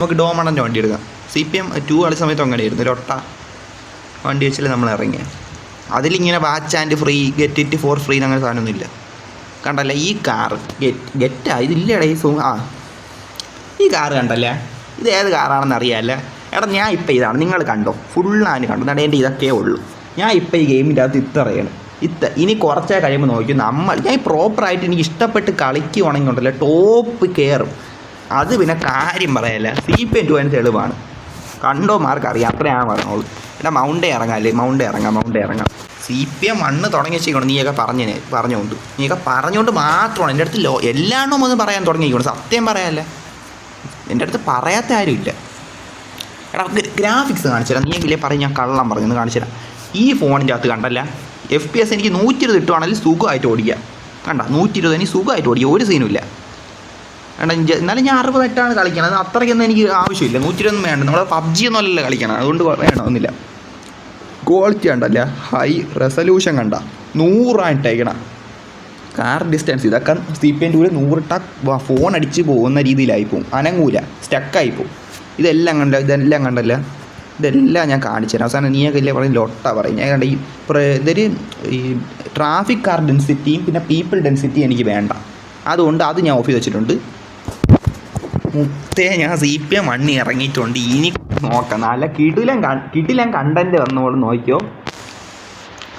നമുക്ക് ഡോമണന്റെ വണ്ടി എടുക്കാം. സി പി എം ടു കളി സമയത്ത് അങ്ങനെയായിരുന്നു ഒരു ഒട്ട വണ്ടി വെച്ചാൽ നമ്മൾ ഇറങ്ങിയ. അതിലിങ്ങനെ watch and free get it for free അങ്ങനെ സാധനമൊന്നുമില്ല കണ്ടല്ലേ? ഈ കാർ ഗെറ്റ് ഗെറ്റാ ഇതില്ലേടാ ഈ സോ ആ. ഈ കാർ കണ്ടല്ലേ? ഇത് ഏത് കാറാണെന്ന് അറിയാമല്ലേ എടാ ഞാൻ ഇപ്പം ഇതാണ്. നിങ്ങൾ കണ്ടോ? ഫുള്ളാണ് കണ്ടോ. എന്നാണ് എന്റെ ഇതൊക്കെ ഉള്ളൂ. ഞാൻ ഇപ്പം ഈ ഗെയിമിന്റെ അകത്ത് ഇത്രയാണ് ഇത്ത ഇനി കുറച്ചേ കഴിയുമ്പോൾ നോക്കി നമ്മൾ ഞാൻ പ്രോപ്പറായിട്ട് എനിക്ക് ഇഷ്ടപ്പെട്ട് കളിക്കുവാണെങ്കിൽ ഉണ്ടല്ലോ ടോപ്പ് കയറും അത് പിന്നെ കാര്യം പറയല്ല. സി പി എൻ ടു അതിന് തെളിവാണ്. കണ്ടോ മാർക്ക് അറിയാം അത്രയാണ് പറഞ്ഞോളൂ. എടാ മൗണ്ടേ ഇറങ്ങാല്ലേ മൗണ്ടേ ഇറങ്ങാം മൗണ്ടേ ഇറങ്ങാം. സി പി എം മണ്ണ് തുടങ്ങി വെച്ചിരിക്കണം നീയൊക്കെ പറഞ്ഞേ പറഞ്ഞുകൊണ്ട്. നീയൊക്കെ പറഞ്ഞുകൊണ്ട് മാത്രമാണ്. എന്റെ അടുത്ത് ലോ എല്ലാണ്ണവും ഒന്ന് പറയാൻ തുടങ്ങിയിരിക്കണം സത്യം പറയാമല്ലേ എന്റെ അടുത്ത് പറയാത്ത ആരുമില്ല എടാ ഗ്രാഫിക്സ് കാണിച്ചുതരാം നീ എങ്കിലേ പറയും ഞാൻ കള്ളം പറഞ്ഞു. കാണിച്ചുതരാം ഈ ഫോണിന്റെ അകത്ത് കണ്ടല്ല എഫ് പി എസ് എനിക്ക് നൂറ്റി ഇരുപത് ഇട്ടുവാണെങ്കിൽ സുഖമായിട്ട് ഓടിക്കുക കണ്ട? നൂറ്റി ഇരുപത് എനിക്ക് സുഖമായിട്ട് ഓടിക്കുക ഒരു സീനുമില്ല എന്നാലും ഞാൻ അറുപതെട്ടാണ് കളിക്കണത്. അത്രയ്ക്കൊന്നും എനിക്ക് ആവശ്യമില്ല. നൂറ്റി ഇരുപതൊന്നും വേണ്ട. നമ്മൾ പബ്ജി ഒന്നും അല്ലല്ലോ കളിക്കണം അതുകൊണ്ട് വേണമെന്നില്ല ക്വാളിറ്റി കണ്ടല്ല? ഹൈ റെസൊല്യൂഷൻ കണ്ട. നൂറായിട്ടേക്കണം കാർ ഡിസ്റ്റൻസ് ഇതൊക്കെ സി പി എന്റെ കൂടെ നൂറിട്ട ഫോൺ അടിച്ച് പോകുന്ന രീതിയിലായി പോകും അനങ്ങൂല. സ്റ്റക്കായി പോകും ഇതെല്ലാം കണ്ട ഇതെല്ലാം കണ്ടല്ല? ഇതെല്ലാം ഞാൻ കാണിച്ചു തരാം. അവസാനം നീയൊക്കെ ഇല്ലേ പറയും ലൊട്ട പറയും. ഞാൻ കണ്ട ഈ ഇതൊരു ഈ ട്രാഫിക് കാർ ഡെൻസിറ്റിയും പിന്നെ പീപ്പിൾ ഡെൻസിറ്റിയും എനിക്ക് വേണ്ട. അതുകൊണ്ട് അത് ഞാൻ ഓഫ് ചെയ്ത് വെച്ചിട്ടുണ്ട്. മുത്തേ ഞാൻ സി പി എം മണ്ണി ഇറങ്ങിയിട്ടുണ്ട്. ഇനി നോക്കാം നല്ല കിടിലം കിടിലം കണ്ടന്റ് വന്നോട് നോക്കിയോ.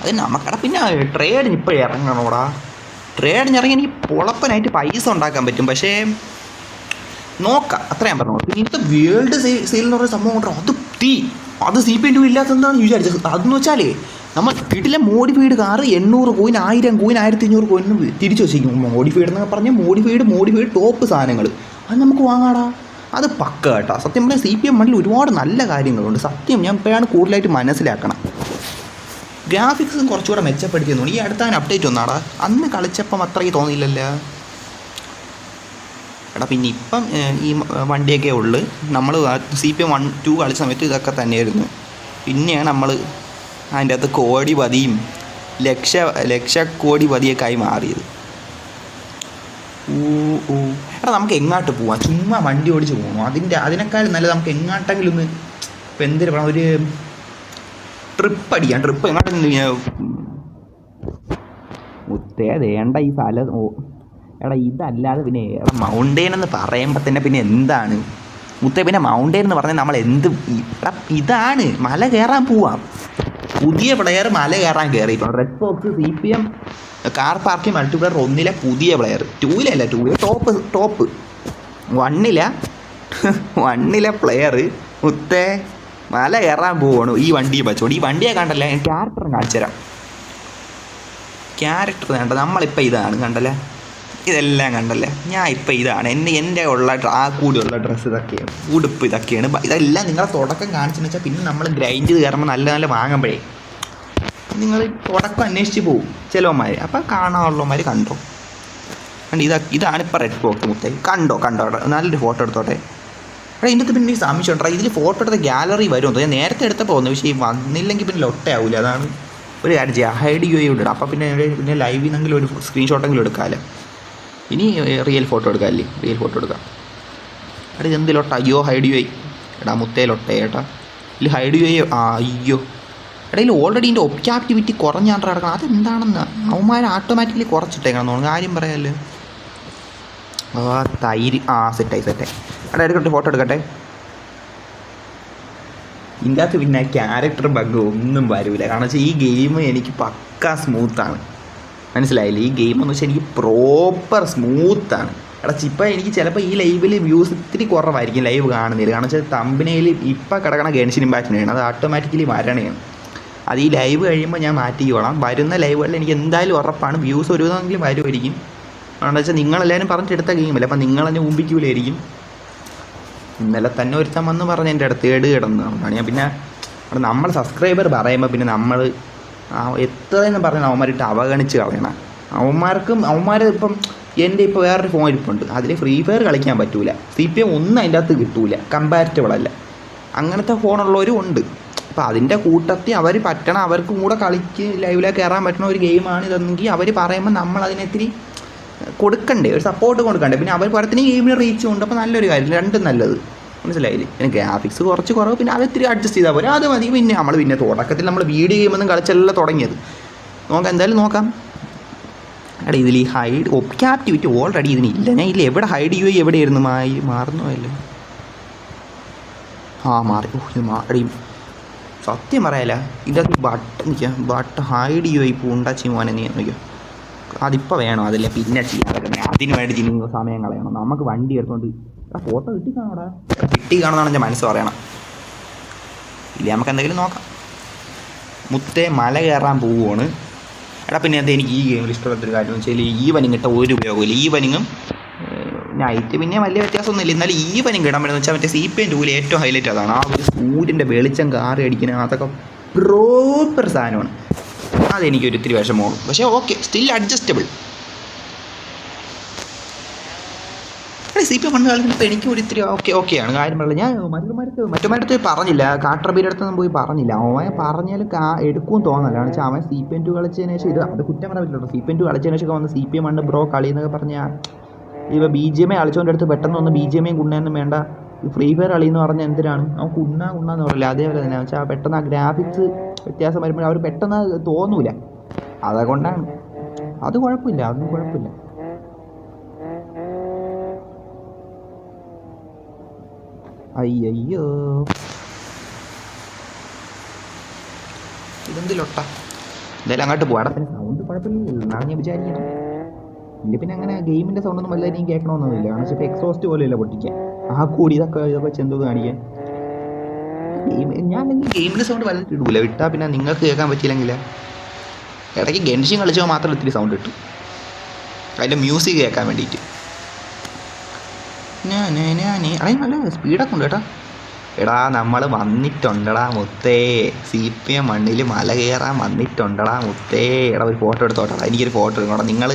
അത് നമുക്കട പിന്നെ ട്രേഡിന് ഇപ്പോഴും ഇറങ്ങണോടാ. ട്രേഡിന് ഇറങ്ങി എനിക്ക് പൊളപ്പനായിട്ട് പൈസ ഉണ്ടാക്കാൻ പറ്റും. പക്ഷേ നോക്കാം. അത്ര ഞാൻ പറഞ്ഞു പിന്നെ ഇന്നത്തെ വേൾഡ് സെയിൽ എന്ന് പറയുന്ന സംഭവം ഉണ്ടോ അത് തീ. അത് സി പി ടു ഇല്ലാത്തതെന്നാണ് വിചാരിച്ചത്? അതെന്ന് വെച്ചാലേ നമ്മൾ വീട്ടിലെ മോഡിഫൈഡ് കാറ് എണ്ണൂറ് കോയിൻ ആയിരം കോയിൻ ആയിരത്തി അഞ്ഞൂറ് കോയിൻ തിരിച്ചു വെച്ചിരിക്കും. മോഡിഫൈഡ് എന്നൊക്കെ പറഞ്ഞാൽ മോഡിഫൈഡ് മോഡിഫൈഡ് ടോപ്പ് സാധനങ്ങൾ അത് നമുക്ക് വാങ്ങാടാ. അത് പക്ക കേട്ടോ സത്യം പറഞ്ഞാൽ സി പി എം മണ്ണിൽ ഒരുപാട് നല്ല കാര്യങ്ങളുണ്ട്. സത്യം ഞാൻ ഇപ്പോഴാണ് കൂടുതലായിട്ട് മനസ്സിലാക്കണം ഗ്രാഫിക്സും കുറച്ചുകൂടെ മെച്ചപ്പെടുത്തി തോന്നി ഈ അടുത്ത അപ്ഡേറ്റ് ഒന്നാടാ അന്ന് കളിച്ചപ്പം അത്രയ്ക്ക് തോന്നിയില്ലല്ലോ. എടാ പിന്നെ ഇപ്പം ഈ വണ്ടിയൊക്കെ ഉള്ളു. നമ്മൾ C P M one two കളിച്ച സമയത്ത് ഇതൊക്കെ തന്നെയായിരുന്നു. പിന്നെയാണ് നമ്മൾ അതിന്റെ അകത്ത് കോടി പതിയും ലക്ഷ ലക്ഷക്കോടി പതിയൊക്കെ ആയി മാറിയത്. ഊ ഊ. എടാ നമുക്ക് എങ്ങോട്ട് പോവാം? ചുമ്മാ വണ്ടി ഓടിച്ച് പോകണം അതിന്റെ അതിനേക്കാളും നല്ലത് നമുക്ക് എങ്ങോട്ടെങ്കിലും ഒന്ന് ഇപ്പം എന്തിനു പറയാം ഒരു ട്രിപ്പ് അടിക്കാം. ട്രിപ്പ് എങ്ങോട്ടെങ്കിലും മുത്തേ വേണ്ട ഈ സ്ഥല ഓ എടാ ഇതല്ലാതെ പിന്നെ എടാ മൗണ്ടെയിൻ എന്ന് പറയുമ്പോൾ തന്നെ പിന്നെ എന്താണ്? മുത്തേ പിന്നെ മൗണ്ടെയിൻ എന്ന് പറഞ്ഞാൽ നമ്മൾ എന്ത് എടാ ഇതാണ്. മല കയറാൻ പോവാം. പുതിയ പ്ലെയർ മല കയറാൻ കയറി ഇപ്പം red box C P M car പാർക്കി multiplayer ഒന്നിലെ പുതിയ പ്ലെയർ ടൂയിലല്ല ടൂയിലെ ടോപ്പ് ടോപ്പ് വണ്ണില വണ്ണിലെ പ്ലെയർ മുത്തേ മല കയറാൻ പോവാണ്. ഈ വണ്ടിയെ വെച്ചോണ്ട്. ഈ വണ്ടിയെ കണ്ടല്ലേ? ക്യാരക്ടർ കാണിച്ചു തരാം. ക്യാരക്ടർ കണ്ട? നമ്മളിപ്പോൾ ഇതാണ് കണ്ടല്ലേ? ഇതെല്ലാം കണ്ടല്ലേ? ഞാൻ ഇപ്പം ഇതാണ്. എന്റെ എന്റെ ഉള്ള ആ കൂടിയുള്ള ഡ്രസ്സ് ഇതൊക്കെയാണ്. ഉടുപ്പ് ഇതൊക്കെയാണ്. ഇതെല്ലാം നിങ്ങളെ തുടക്കം കാണിച്ചെന്ന് വെച്ചാൽ പിന്നെ നമ്മൾ ഗ്രൈൻഡ് ചെയ്ത് കയറുമ്പോൾ നല്ല നല്ല വാങ്ങുമ്പോഴേ നിങ്ങൾ തുടക്കം അന്വേഷിച്ച് പോകും ചിലവന്മാർ അപ്പം കാണാനുള്ളവന്മാർ കണ്ടോ? കണ്ട് ഇതാ ഇതാണ് ഇപ്പോൾ റെഡ് ബോക്സ് മുത്തേ. കണ്ടോ കണ്ടോ നല്ലൊരു ഫോട്ടോ എടുത്തോട്ടെ. എടാ ഇതിന്റെ പിന്നെ ഈ സംശയം ഉണ്ടോ ഇതിൽ ഫോട്ടോ എടുത്ത ഗ്യാലറി വരുമെന്ന് ഞാൻ നേരത്തെ എടുത്തപ്പോൾ വന്നു പക്ഷേ ഈ വന്നില്ലെങ്കിൽ പിന്നെ ലൊട്ടയാവില്ല അതാണ് ഒരു കാര്യം ചെയ്യാം. ഹൈഡ് യു ഇവിടെ അപ്പോൾ പിന്നെ പിന്നെ ലൈവിൽ നിന്നെങ്കിലും ഒരു സ്ക്രീൻഷോട്ടെങ്കിലും എടുക്കാമല്ലോ ഇനി റിയൽ ഫോട്ടോ എടുക്കാമല്ലേ റിയൽ ഫോട്ടോ എടുക്കാം. എടാ എന്ത് ലൊട്ട? അയ്യോ ഹൈഡ് യു എടാ മുത്തേ ലൊട്ടേ ഏട്ടാ. ഇതിൽ ഹൈഡ് യു? ആ അയ്യോ. ഇതിൽ ഓൾറെഡി ഇതിന്റെ ഒബ്ജാക്ടിവിറ്റി കുറഞ്ഞാണ്ട് കിടക്കണം അതെന്താണെന്ന്? അവന്മാർ ഓട്ടോമാറ്റിക്കലി കുറച്ചിട്ടേക്കണം തോന്നുന്നു. കാര്യം പറയാമല്ലോ ആ തൈര്. ആ സെറ്റായി സെറ്റായി അവിടെ എടുക്കട്ടെ ഫോട്ടോ എടുക്കട്ടെ. ഇതിന്റെ അകത്ത് പിന്നെ ക്യാരക്ടർ ബഗ് ഒന്നും വരില്ല കാരണം വെച്ചാൽ ഈ ഗെയിം എനിക്ക് പക്ക സ്മൂത്താണ് മനസ്സിലായില്ലേ? ഈ ഗെയിം എന്ന് വെച്ചാൽ എനിക്ക് പ്രോപ്പർ സ്മൂത്താണ് എടാ ഇപ്പം എനിക്ക് ചിലപ്പോൾ ഈ ലൈവിൽ വ്യൂസ് ഇത്തിരി കുറവായിരിക്കും ലൈവ് കാണുന്നില്ല കാരണം വെച്ചാൽ തമ്പിനയിൽ ഇപ്പം കിടക്കണ ഗൺഷിൻ ഇമ്പാക്റ്റിനാണ് അത് ഓട്ടോമാറ്റിക്കലി വരണയാണ്. അത് ഈ ലൈവ് കഴിയുമ്പോൾ ഞാൻ മാറ്റിക്കോളാം. വരുന്ന ലൈവുകളിൽ എനിക്ക് എന്തായാലും ഉറപ്പാണ്. വ്യൂസ് ഒരുവിധമെങ്കിലും വരുമായിരിക്കും. കാരണം വെച്ചാൽ നിങ്ങളെല്ലാവരും പറഞ്ഞിട്ടെടുത്ത ഗെയിമല്ലേ അപ്പം നിങ്ങളെന്നെ ഊമ്പിക്കൂലായിരിക്കും. ഇന്നലെ തന്നെ ഒരുത്തൻ വന്ന് പറഞ്ഞ് എന്റെ അടുത്ത് ഏട് കിടന്ന് അതുകൊണ്ടാണ് ഞാൻ പിന്നെ അവിടെ നമ്മൾ സബ്സ്ക്രൈബർ പറയുമ്പോൾ പിന്നെ നമ്മൾ എത്രയെന്ന് പറഞ്ഞാൽ അവന്മാരിട്ട് അവഗണിച്ച് കളയണം. അവന്മാർക്കും അവന്മാർ ഇപ്പം എന്റെ ഇപ്പോൾ വേറൊരു ഫോൺ ഇരിപ്പുണ്ട്. അതിൽ ഫ്രീ ഫയർ കളിക്കാൻ പറ്റൂല. സി പി എം ഒന്നും അതിന്റെ അകത്ത് കിട്ടൂല. കമ്പാരിറ്റബിൾ അല്ല. അങ്ങനത്തെ ഫോണുള്ളവരും ഉണ്ട്. അപ്പോൾ അതിന്റെ കൂട്ടത്തിൽ അവർ പറ്റണം. അവർക്കും കൂടെ കളിക്ക് ലൈവിലേക്ക് കയറാൻ പറ്റുന്ന ഒരു ഗെയിമാണ് ഇതെന്നെങ്കിൽ അവർ പറയുമ്പോൾ നമ്മൾ അതിനെത്തിരി കൊടുക്കണ്ടേ ഒരു സപ്പോർട്ട് കൊടുക്കണ്ടേ. പിന്നെ അവർ പറയത്തിന് ഗെയിമിന് റീച്ച് ഉണ്ട്. അപ്പോൾ നല്ലൊരു കാര്യം. രണ്ടും നല്ലത്. മനസ്സിലായില്ലേ? പിന്നെ ഗ്രാഫിക്സ് കുറച്ച് കുറവ്. പിന്നെ അത് ഇത്തിരി അഡ്ജസ്റ്റ് ചെയ്താൽ പോരെ. അത് മതി. പിന്നെ നമ്മൾ പിന്നെ തുടക്കത്തിൽ നമ്മൾ വീഡിയോ ഗെയിമൊന്നും കളിച്ചല്ല തുടങ്ങിയത്. നോക്കാം എന്തായാലും നോക്കാം. എടാ ഇതിൽ ഈ ഹൈഡ് ക്യാപ്റ്റിവിറ്റി ഓൾറെഡി ഇതിനില്ല ഞാൻ ഇല്ല. എവിടെ ഹൈഡ് ചെയ്യുകയോ എവിടെയായിരുന്നു? മായി മാറുന്നോ അല്ലേ ആ മാറി. ഓ ഇത് മാറി സത്യം പറയാല ഇതൊക്കെ ബട്ട് നിൽക്കുക ബട്ട് ഹൈഡ് ചെയ്യുമോ ഈ പൂണ്ടാച്ചി മോനെ നീ നോക്കിയോ അതിപ്പോൾ വേണോ അതല്ലേ പിന്നെ ചെയ്യാൻ അതിന് വേണ്ടി ജീവിക്കുന്ന സമയം കളയണം. നമുക്ക് വണ്ടി എടുത്തോണ്ട് ആ ഫോട്ടോ കിട്ടി കാണടാ. കിട്ടി കാണുന്നതാണ് എന്റെ മനസ്സ് പറയണം. ഇല്ല നമുക്ക് എന്തെങ്കിലും നോക്കാം. മുത്തേ മല കയറാൻ പോവുകയാണ് എടാ പിന്നെ അത് എനിക്ക് ഈ ഗെയിമിൽ ഇഷ്ടമുള്ളൊരു കാര്യം എന്ന് വെച്ചാൽ ഈ വനിങ്ങിട്ട ഒരു ഉപയോഗമില്ല ഈ വനിങ്ങും നൈറ്റ് പിന്നെ വലിയ വ്യത്യാസമൊന്നുമില്ല. എന്നാലും ഈ കിടാൻ പറ്റുന്ന വെച്ചാൽ മറ്റേ സി പി എം ടൂവിൽ ഏറ്റവും ഹൈലൈറ്റ് അതാണ്. ആ ഒരു സൂര്യന്റെ വെളിച്ചം കാറി അടിക്കുന്ന അതൊക്കെ പ്രോപ്പർ സാധനമാണ്. അതെനിക്കൊരു ഇത്തിരി വിഷമമാണ് പക്ഷേ okay still adjustable C P പണ്ട് കാലത്ത് എനിക്ക് ഒരു ഇത്തിരി ഓക്കെ ഓക്കെയാണ് കാര്യം പറഞ്ഞത് ഞാൻ മറ്റുമാരത്ത് മറ്റുമാരത്ത് പറഞ്ഞില്ല. കാട്ടറബിയുടെ അടുത്തൊന്നും പോയി പറഞ്ഞില്ല. അവൻ പറഞ്ഞാൽ കാ എടുക്കും തോന്നല്ല കാരണം വെച്ചാൽ അവൻ സി പി എൻ ടു കളിച്ചതിന് ശേഷം ഇത് അത് കുറ്റം പറയാൻ പറ്റില്ല സി പി എൻ ടു കളിച്ചതിന് ശേഷം വന്ന് സി പി എം ബ്രോ കളി എന്നൊക്കെ പറഞ്ഞാൽ ഇവ ബി ജി എം ഐ കളിച്ചോന്റെ അടുത്ത് പെട്ടെന്ന് ഒന്ന് ബി ജി എം ഐ കുണ്ണയൊന്നും വേണ്ട. ഈ ഫ്രീ ഫയർ കളി എന്ന് പറഞ്ഞാൽ എന്തിനാണ്? അവൻ കുണ്ണ എന്ന് പറയില്ല? അതേപോലെ തന്നെ. വെച്ചാൽ പെട്ടെന്ന് ആ ഗ്രാഫിക്സ് വ്യത്യാസം വരുമ്പോൾ അവർ പെട്ടെന്ന് തോന്നൂല. അതുകൊണ്ടാണ്. അത് കുഴപ്പമില്ല. അതൊന്നും കുഴപ്പമില്ല. അയ്യോ ഇതെന്തിലൊട്ട എന്തായാലും അങ്ങോട്ട് പോകാം പിന്നെ സൗണ്ട് കുഴപ്പമില്ല എന്നാണ് ഞാൻ വിചാരിക്കണം. ഇല്ല പിന്നെ അങ്ങനെ ഗെയിമിന്റെ സൗണ്ടൊന്നും ഒന്നും എനിക്ക് കേൾക്കണമെന്നൊന്നുമില്ല കാരണം വെച്ചാൽ എക്സോസ്റ്റ് പോലെയല്ല പൊട്ടിക്കാൻ. ആ കൂടി ഇതൊക്കെ ഇതൊക്കെ ചെന്തത് കാണിക്കാൻ. ഗെയിം ഞാൻ ഗെയിമിന്റെ സൗണ്ട് വലുതായിട്ട് ഇടൂല. വിട്ടാൽ പിന്നെ നിങ്ങൾക്ക് കേൾക്കാൻ പറ്റിയില്ലെങ്കിൽ ഇടയ്ക്ക് ഗെൻഷൻ കളിച്ചാൽ മാത്രം ഇത്തിരി സൗണ്ട് കിട്ടും അതിന്റെ മ്യൂസിക് കേൾക്കാൻ വേണ്ടിയിട്ട്. ഞാൻ ഞാൻ അടേ നല്ല സ്പീഡൊക്കെ ഉണ്ട് കേട്ടോ. എടാ നമ്മൾ വന്നിട്ടുണ്ടടാ മുത്തേ. സി പി എം മണ്ണിൽ മല കയറാൻ വന്നിട്ടുണ്ടടാ മുത്തേ. എടാ ഒരു ഫോട്ടോ എടുത്തോട്ടാ. എനിക്കൊരു ഫോട്ടോ എടുക്കണം. നിങ്ങൾ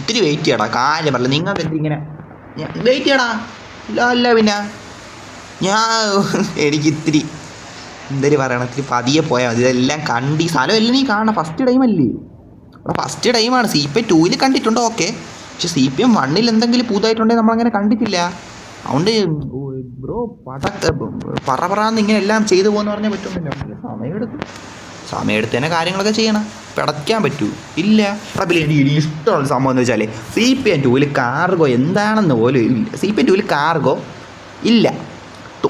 ഇത്തിരി വെയിറ്റ് ചെയ്യടാ കാര്യം പറയില്ല നിങ്ങൾക്ക് എന്തിങ്ങനെ വെയിറ്റ് ചെയ്യടാ. ഇല്ല അല്ല പിന്നെ. ഞാൻ എനിക്ക് ഇത്തിരി എന്തൊരു പറയണം ഇത്തിരി പതിയെ പോയാൽ മതി. ഇതെല്ലാം കണ്ടി സ്ഥലം എല്ലാം നീ കാണണം. ഫസ്റ്റ് ടൈം അല്ലേ? അവിടെ ഫസ്റ്റ് ടൈമാണ് സി പി എം ടൂവിൽ കണ്ടിട്ടുണ്ടോ? ഓക്കെ പക്ഷെ സി പി എം വണ്ണിൽ എന്തെങ്കിലും പുതുതായിട്ടുണ്ടെങ്കിൽ നമ്മളങ്ങനെ കണ്ടിട്ടില്ല. അതുകൊണ്ട് ബ്രോ പട പറ പറയാന്ന് ഇങ്ങനെ എല്ലാം ചെയ്തു പോകുന്ന പറഞ്ഞാൽ പറ്റുന്നില്ല സമയമെടുക്കും സമയമെടുത്ത് തന്നെ കാര്യങ്ങളൊക്കെ ചെയ്യണം. പിടയ്ക്കാൻ പറ്റൂ. ഇല്ല. എനിക്ക് ഇഷ്ടമുള്ള സംഭവം എന്ന് വെച്ചാൽ സി പി എൻ ടൂവിൽ കാർഗോ എന്താണെന്ന് പോലും ഇല്ല. സി പി എൻ ടൂവിൽ കാർഗോ ഇല്ല.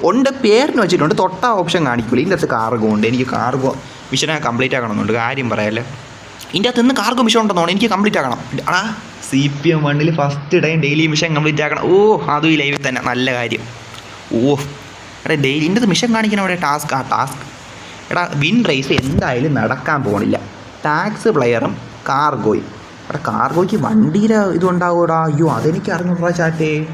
ഉണ്ട് പേരിന് വെച്ചിട്ടുണ്ട്. തൊട്ട ഓപ്ഷൻ കാണിക്കില്ല ഇതിന്റെ അകത്ത് കാർഗോ ഉണ്ട്. എനിക്ക് കാർഗോ മിഷനെ കംപ്ലീറ്റ് ആക്കണമെന്നുണ്ട്. കാര്യം പറയാല്ലേ. ഇതിന്റെ അകത്ത് നിന്ന് കാർഗോ മിഷൻ ഉണ്ടെന്നോ എനിക്ക് കംപ്ലീറ്റ് ആക്കണം. ആ സി പി എം വണ്ണിൽ first time daily mission complete ആക്കണം. ഓ അതും ഈ ലൈവിൽ തന്നെ. നല്ല കാര്യം. ഓ എടാ ഡെയിലി ഇതിന്റെ മിഷൻ കാണിക്കണം അവിടെ ടാസ്ക് ആ ടാസ്ക് എടാ വിൻ റേസ് എന്തായാലും നടക്കാൻ പോകണില്ല ടാക്സ് പ്ലെയറും കാർഗോയും എടാ കാർഗോയ്ക്ക് വണ്ടിയുടെ ഇതുണ്ടാവൂടാ അയ്യോ അതെനിക്ക് അറിഞ്ഞൂടാ ചാറ്റേ.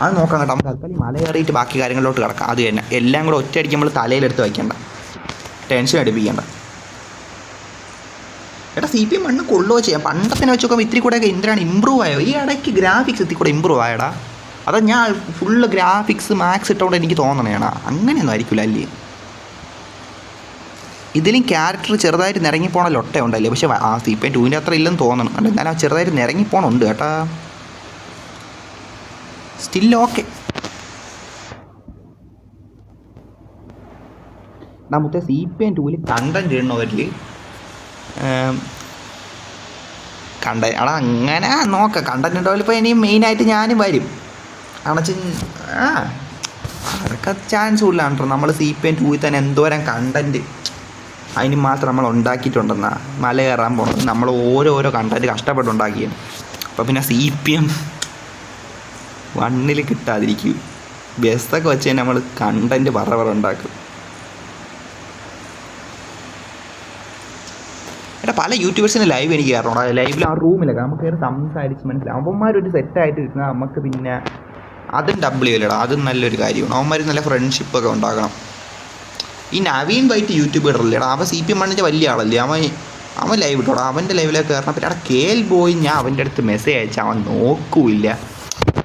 അത് നോക്കാം കേട്ടോ. നമുക്ക് തൽക്കാലം മല കയറിയിട്ട് ബാക്കി കാര്യങ്ങളിലോട്ട് കിടക്കാം. അത് തന്നെ. എല്ലാം കൂടെ ഒറ്റയടിക്ക് നമ്മൾ തലയിലെടുത്ത് വയ്ക്കേണ്ട. ടെൻഷൻ അടിപ്പിക്കണ്ട. എടാ സി പി എം മണ്ണ് കൊള്ളുകയോ ചെയ്യാം. പണ്ടത്തിനെ വെച്ച് നോക്കുമ്പോൾ ഇത്തിരി കൂടെയൊക്കെ എന്തിനാണ് ഇമ്പ്രൂവ് ആയോ? ഈ ഇടയ്ക്ക് ഗ്രാഫിക്സ് ഇത്തിരി കൂടെ ഇമ്പ്രൂവ് ആയടാ. അതാ ഞാൻ ഫുള്ള് ഗ്രാഫിക്സ് മാക്സ് ഇട്ടുകൊണ്ട് എനിക്ക് തോന്നണേണ അങ്ങനെയൊന്നും ആയിരിക്കില്ല അല്ലേ? ഇതിലും ക്യാരക്ടർ ചെറുതായിട്ട് നിരങ്ങിപ്പോണ ലൊട്ട ഉണ്ടല്ലേ? പക്ഷേ ആ സി പി ടൂവിന്റെ അത്ര ഇല്ലെന്ന് തോന്നണം. അല്ല എന്നാലും ആ ചെറുതായിട്ട് നിരങ്ങിപ്പോണുണ്ട് കേട്ടാ. സ്റ്റിൽ ഓക്കെ നമുക്ക് സി പി എൻ ടൂവിൽ കണ്ടന്റ് ഇടുന്നവരിൽ കണ്ട എടാ അങ്ങനെ നോക്കാം. കണ്ടന്റ് ഡെവലപ്പ് ഇനിയും മെയിനായിട്ട് ഞാനും വരും. അണച്ച് ആ അതൊക്കെ ചാൻസ് കൂടുതലാണ് നമ്മൾ സി പി എൻ ടൂവിൽ തന്നെ എന്തോരം കണ്ടന്റ് അതിന് മാത്രം നമ്മൾ ഉണ്ടാക്കിയിട്ടുണ്ടെന്നാണ് മല കയറാൻ പോകുന്നത് നമ്മൾ ഓരോരോ കണ്ടന്റ് കഷ്ടപ്പെട്ടുണ്ടാക്കിയത് അപ്പോൾ പിന്നെ സി പി എം വണ്ണിൽ കിട്ടാതിരിക്കും. ബസ്സൊക്കെ വെച്ച് നമ്മൾ കണ്ടന്റ് പറ ഉണ്ടാക്കും. എടാ പല യൂട്യൂബേഴ്സിന് ലൈവ് എനിക്ക് കയറണം ലൈവിൽ ആ റൂമിലൊക്കെ നമുക്ക് കയറി സംസാരിച്ച് മനസ്സിലാവും അവന്മാരൊരു സെറ്റായിട്ട് കിട്ടുന്ന നമുക്ക് പിന്നെ അതും ഡബിൾ ചെയ്യലടാ അതും നല്ലൊരു കാര്യമാണ്. അവന്മാർ നല്ല ഫ്രണ്ട്ഷിപ്പൊക്കെ ഉണ്ടാക്കണം. ഈ നവീൻ വൈറ്റ് യൂട്യൂബ് ഇടറില്ലേടാ അവൻ സി പി എം മണ്ണിന്റെ വലിയ ആളല്ലേ. അവൻ അവൻ ലൈവ് ഇട്ടോടാ അവന്റെ ലൈവിലേക്ക് കയറണം പിന്നെ അവിടെ കേൽ ബോയ് ഞാൻ അവന്റെ അടുത്ത് മെസ്സേജ് അയച്ചാൽ അവൻ നോക്കൂല്ല.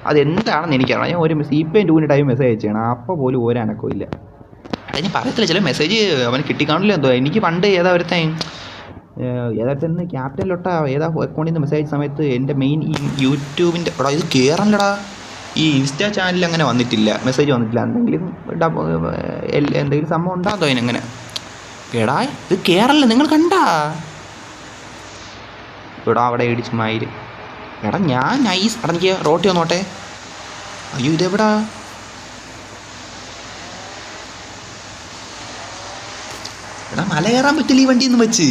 അതെന്താണെന്ന് എനിക്കറിയാം. ഞാൻ ഒരു സി പി എം ടൂവിന്റെ ടൈം മെസ്സേജ് അയച്ചാണ്. അപ്പോൾ പോലും ഒരനക്കവും ഇല്ല. അതിന് പറയത്തില്ല. ചില മെസ്സേജ് അവന് കിട്ടിക്കാണില്ല എന്തോ. എനിക്ക് പണ്ട് ഏതാ ഒരുത്തൻ ക്യാപ്റ്റൻ ലൊട്ട ഏതാ അക്കൗണ്ടിൽ നിന്ന് മെസ്സേജ് സമയത്ത് എന്റെ മെയിൻ ഈ യൂട്യൂബിന്റെ എടാ ഇത് കയറണല്ലടാ ഈ ഇൻസ്റ്റാ ചാനലിൽ അങ്ങനെ വന്നിട്ടില്ല. മെസ്സേജ് വന്നിട്ടില്ല. എന്തെങ്കിലും എന്തെങ്കിലും സംഭവം ഉണ്ടാകും അതിനങ്ങനെ എടാ ഇത് കേരളം നിങ്ങൾ കണ്ടാ? ഇവിടെ അവിടെ ഇടിച്ച് മയിൽ. എടാ ഞാൻ നൈസ് എടാ റോട്ടി വന്നോട്ടെ. അയ്യോ ഇതെവിടാ? എടാ മല കയറാൻ പറ്റില്ല ഈ വണ്ടി ഒന്നും വെച്ച്?